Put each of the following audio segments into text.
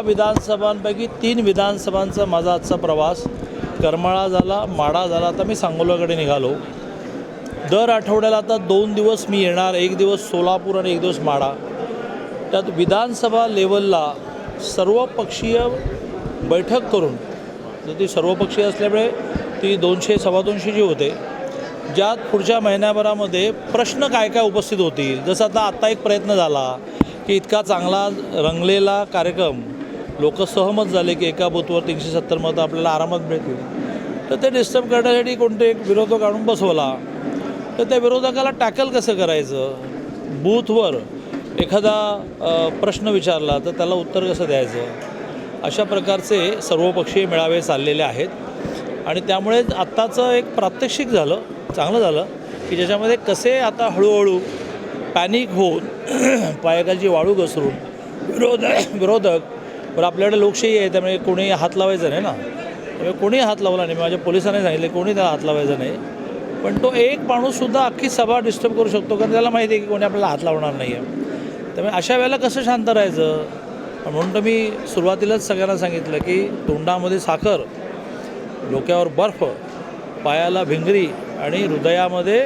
विधानसभांपैकी तीन विधानसभांचा माझा आजचा प्रवास. करमाळा झाला माडा झाला आता मी सांगोलाकडे निघालो. दर आठवड्याला आता दोन दिवस मी येणार एक दिवस सोलापूर आणि एक दिवस माडा त्यात विधानसभा लेवलला सर्वपक्षीय बैठक करून तर ती सर्वपक्षीय असल्यामुळे ती दोनशे सव्वा दोनशेची होते ज्यात पुढच्या महिन्याभरामध्ये प्रश्न काय काय उपस्थित होतील? जसं आता आत्ता एक प्रयत्न झाला की इतका चांगला रंगलेला कार्यक्रम लोक सहमत झाले की एका बूथवर तीनशे सत्तर मतं आपल्याला आरामात मिळतील. तर ते डिस्टर्ब करण्यासाठी कोणते एक विरोधक आणून बसवला. तर त्या विरोधकाला टॅकल कसं करायचं? बूथवर एखादा प्रश्न विचारला तर त्याला उत्तर कसं द्यायचं? अशा प्रकारचे सर्वपक्षीय मेळावे चाललेले आहेत. आणि त्यामुळे आत्ताचं एक प्रात्यक्षिक झालं चांगलं झालं की ज्याच्यामध्ये कसे आता हळूहळू पॅनिक होऊन पायकाची वाळू घसरून विरोध विरोधक पण आपल्याकडे लोकशाही आहे त्यामुळे कोणी हात लावायचं नाही ना. त्यामुळे कोणी हात लावला नाही. माझ्या पोलिसांनी सांगितले कोणी त्याला हात लावायचा नाही. पण तो एक माणूससुद्धा अख्खी सभा डिस्टर्ब करू शकतो कारण त्याला माहिती आहे की कोणी आपल्याला हात लावणार नाही आहे त्यामुळे अशा वेळेला कसं शांत राहायचं? म्हणून तर मी सुरुवातीलाच सगळ्यांना सांगितलं की तोंडामध्ये साखर डोक्यावर बर्फ पायाला भिंगरी आणि हृदयामध्ये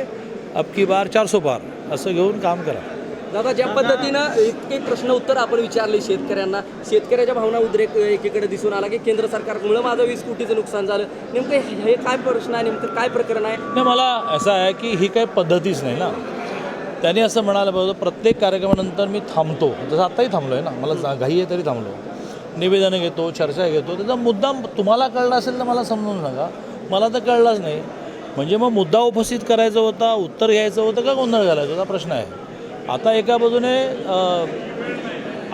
अबकी बार चारसो पार असं घेऊन काम करा. दादा ज्या पद्धतीनं इतके प्रश्न उत्तर आपण विचारले शेतकऱ्यांना शेतकऱ्याच्या भावना उद्रेक एकीकडे दिसून आला की केंद्र सरकारमुळं माझं वीस कोटीचं नुकसान झालं. नेमकं हे काय प्रश्न आहे? नेमकं काय प्रकरण आहे? नाही मला असं आहे की ही काही पद्धतीच नाही ना. त्यांनी असं म्हणालं पाहिजे प्रत्येक कार्यक्रमानंतर मी थांबतो. जसं आत्ताही थांबलो आहे ना मला घाई आहे तरी थांबलो. निवेदनं घेतो चर्चा घेतो. त्याचा मुद्दा तुम्हाला कळला असेल तर मला समजून सांगा. मला तर कळलाच नाही. म्हणजे मग मुद्दा उपस्थित करायचा होता उत्तर घ्यायचं होतं का गोंधळ घालायचा होता? प्रश्न आहे. आता एका बाजूने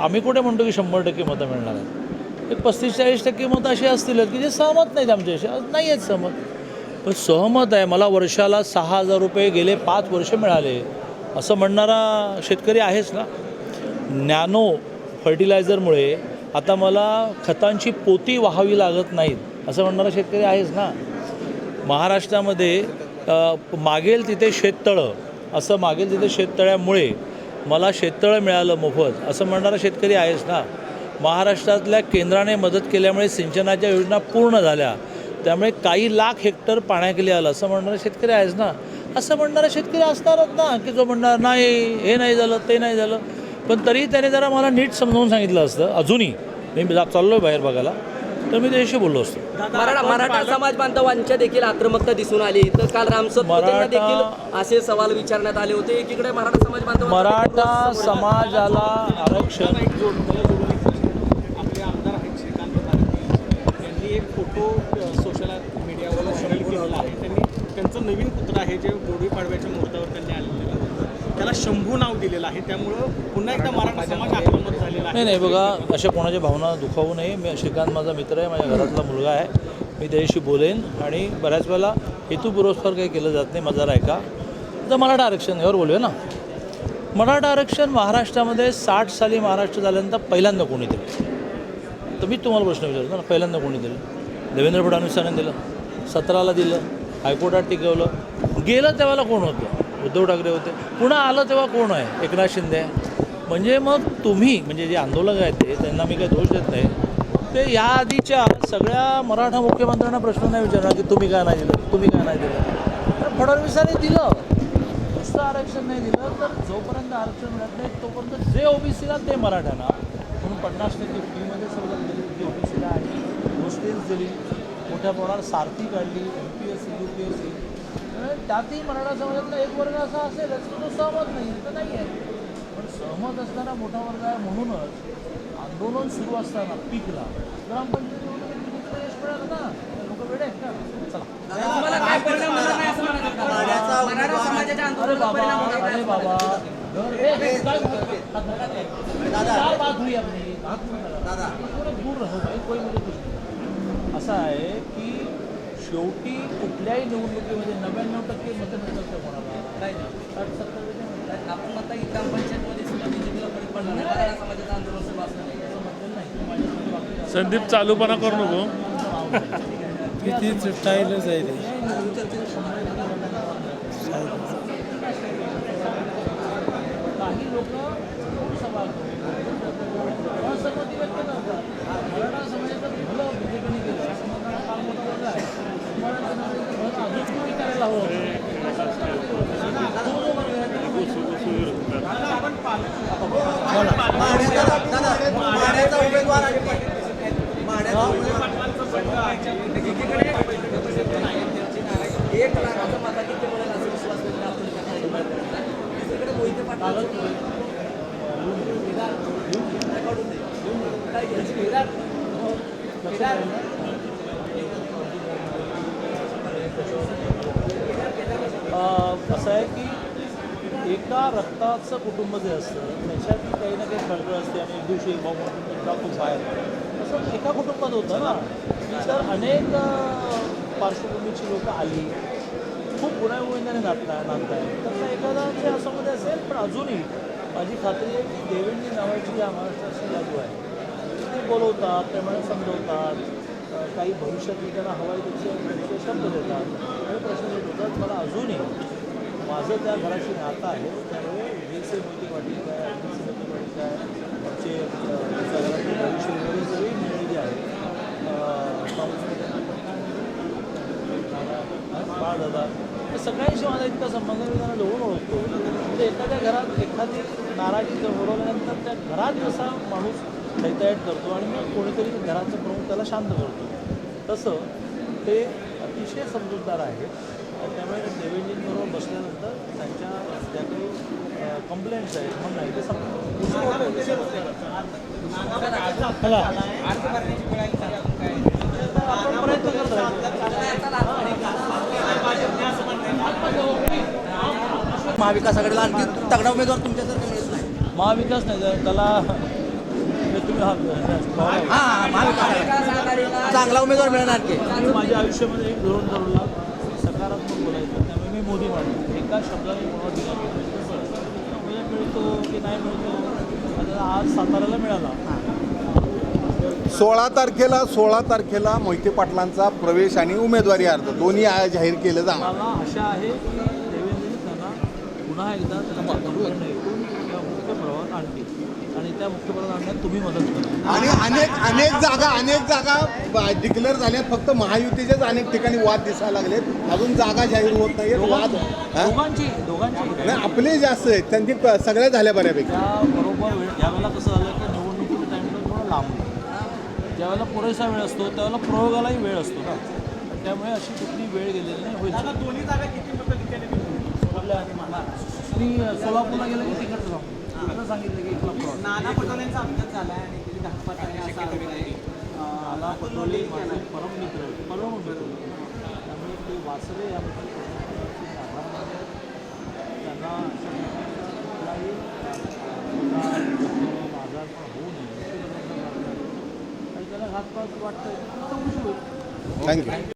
आम्ही कुठे म्हणतो की शंभर टक्के मतं मिळणार आहेत? एक पस्तीस चाळीस टक्के मतं अशी असतील की जे सहमत नाहीत आमच्याशी नाही आहेत सहमत. पण सहमत आहे. मला वर्षाला सहा हजार रुपये गेले पाच वर्ष मिळाले. असं म्हणणारा शेतकरी आहेच ना? नॅनो फर्टिलायझरमुळे आता मला खतांची पोती वाहावी लागत नाहीत असं म्हणणारा शेतकरी आहेच ना? महाराष्ट्रामध्ये मागेल तिथे शेततळं. असं मागेल तिथे शेततळ्यामुळे मला शेततळं मिळालं मोफत. असं म्हणणारा शेतकरी आहेच ना? महाराष्ट्रातल्या केंद्राने मदत केल्यामुळे सिंचनाच्या योजना पूर्ण झाल्या. त्यामुळे काही लाख हेक्टर पाण्याखाली आलं. असं म्हणणारा शेतकरी आहेच ना? असं म्हणणारा शेतकरी असणारच ना की जो म्हणणार नाही हे नाही झालं ते नाही झालं. पण तरी त्याने जरा मला नीट समजावून सांगितलं असतं. अजूनही मी चाललो आहे बाहेर बघायला. तर मी त्याच्याशी बोललो असतो. मराठा मराठा समाज बांधवांच्या देखील आक्रमकता दिसून आली. तर काल रामसत त्यांना मराठा- देखील असे सवाल विचारण्यात आले होते. एकीकडे मराठा समाज बांधव मराठा समाजाला आरक्षण आपले आमदार आहेत श्रीकांत पाटील. यांनी एक फोटो अ, सोशल मीडियावर व्हायरल केलेला आहे. त्यांनी त्यांचं नवीन पुत्र आहे जे गुढीपाडव्याच्या मुहूर्तावर त्यांनी आलेलं त्याला शंभू नाव दिलेलं आहे. त्यामुळं पुन्हा एकदा मराठा समाज आक्रमक झालेला आहे. नाही नाही बघा अशा कोणाच्या भावना दुखावू नये. मी श्रीकांत माझा मित्र आहे माझ्या घरातला मुलगा आहे. मी त्याच्याशी बोलेन आणि बऱ्याच वेळेला हेतुपुरस्कार काही केलं जात नाही माझा ऐका तर मराठा आरक्षण यावर बोलूया ना? मराठा आरक्षण महाराष्ट्रामध्ये साठ साली महाराष्ट्र झाल्यानंतर पहिल्यांदा कोणी दिलं? तर मी तुम्हाला प्रश्न विचारतो ना पहिल्यांदा कोणी दिलं? देवेंद्र फडणवीसांनी दिलं सतराला दिलं हायकोर्टात टिकवलं. गेलं तेव्हाला कोण होतं? उद्धव ठाकरे होते. पुन्हा आलं तेव्हा कोण आहे? एकनाथ शिंदे. आहे म्हणजे मग तुम्ही म्हणजे जे आंदोलक आहेत ते त्यांना मी काही दोष देत नाही. ते या आधीच्या सगळ्या मराठा मुख्यमंत्र्यांना प्रश्न नाही विचारणार की तुम्ही काय नाही दिलं? तुम्ही काय नाही दिलं? तर फडणवीसांनी दिलं. नुसतं आरक्षण नाही दिलं तर जोपर्यंत आरक्षण मिळत नाही तोपर्यंत जे ओबीसीला ते मराठ्यांना. म्हणून पन्नास टक्के फीमध्ये सवलत दिली. ती ओबीसीला आहे मुस्लिम्स दिली. मोठ्या प्रमाणात सारथी काढली. M P S C U P S C त्यातही मराठा समाजातला एक वर्ग असा असेलच की तो सहमत नाही तर नाही आहे पण सहमत असणारा मोठा वर्ग आहे म्हणूनच आंदोलन सुरू असताना पीकला. ग्रामपंचायत निवडणुकीत किती यश मिळालं ना लोक वेळे आहेत का चला. अरे बाबा अरे बाबा. बात हुई अपनी दादा थोडं दूर राहू भाई कोई मुझे कुछ नहीं. असं आहे की शेवटी कुठल्याही निवडणुकीमध्ये नव्याण्णव टक्के मतं मिळतात का कोणाला नाही. साठ सत्तर टक्के मिळतात. आपण ग्रामपंचायतमध्ये सुद्धा बीजेपीला समाजाचं आंदोलन नाही. असं नाही. माझ्या संदीप चालूपणा करू नको. किती स्टाईलच आहे ते. एक लाखाचा मता किती मिळेल विश्वास दुसरीकडे मोहिते पाटील. काय घ्यायची? एका रक्ताचं कुटुंब जे असतं त्याच्यात काही ना काही खळखळ असते आणि एक दिवशी एक भाऊ एकदा खूप बाहेर असं एका कुटुंबात होतं ना तर अनेक पार्श्वभूमीची लोकं आली. खूप गुण्यागोविंदाने नाचता नाचत तर एखादा असं मध्ये असेल पण अजूनही माझी खात्री आहे की देवेंद्र नावाची या महाराष्ट्राची जादू आहे. ते बोलवतात त्यामुळे समजवतात. काही भविष्यात त्यांना हवाई त्याचे शब्द देतात. आणि प्रश्न होतात मला अजूनही माझं त्या घराशी नातं आहे त्यामुळे विजयसे मोदी पाटील काय अभिषेक मोठी काय आमचे घरातले भविष्य वगैरे सगळी मंडळी जी आहे बाळ दादा सगळ्यांशी माझा इतका संबंध मी त्यांना जवळून ओळखतो. म्हणजे एखाद्या घरात एखादी नाराजी जर ओरवल्यानंतर त्या घरात जसा माणूस दैतायट करतो आणि मग कोणीतरी घराचं प्रमुख त्याला शांत करतो. तसं ते अतिशय समजूतदार आहेत त्यामुळे देवेंद्रजींबरोबर बसल्यानंतर त्यांच्या ज्या काही कंप्लेंट्स आहेत. म्हणणं आहे? ते प्रयत्न करत महाविकास आघाडीला आणखी तगडा उमेदवार तुमच्यासारखा मिळत नाही. महाविकास नाही तर त्याला तुम्ही हा महाविकास आघाडीला चांगला उमेदवार मिळणार आणखी मी माझ्या आयुष्यामध्ये एक धोरण ठरवला मी मोदी मानतो एका शब्दाने कोणाला दिला म्हणजे मिळतो की नाही मिळतो आता आज साताऱ्याला मिळाला. सोळा तारखेला सोळा तारखेला मोहिते पाटलांचा प्रवेश आणि उमेदवारी अर्ज. दोन्ही जाहीर केलं जाणार. मला आशा आहे की देवेंद्रजी त्यांना पुन्हा एकदा त्यांना मुख्य प्रवाहात आणतील. आणि त्या मुख्य प्रवाहात आणण्यात तुम्ही मदत करा. आणि अनेक अनेक जागा अनेक जागा डिक्लेअर झाल्यात फक्त महायुतीचेच अनेक ठिकाणी वाद दिसायला लागलेत. अजून जागा जाहीर होत नाहीत वाद हा? दोघांची दोघांची. नाही आपले जास्त आहेत त्यांची सगळ्या झाल्या बऱ्यापैकी. बरोबर वेळ यावेळेला कसं झालं की निवडणुकीच्या टाईमला थोडं लांब. ज्यावेळेला पुरेसा वेळ असतो त्यावेळेला प्रयोगालाही वेळ असतो ना. त्यामुळे अशी कुठली वेळ गेलेली नाही होईल. दोन्ही जागा किती मी सोलापूरला गेलं की तिकडचं सांगितलं की नाना पटोलेंचा अपघात झाला आहे. आणि आला मला पटोले माझे परम मित्र परम मित्र त्यामुळे ते वाचले याबद्दल त्यांना कुठलाही होऊ नये. आणि त्याला घातपात वाटतं थँक्यू.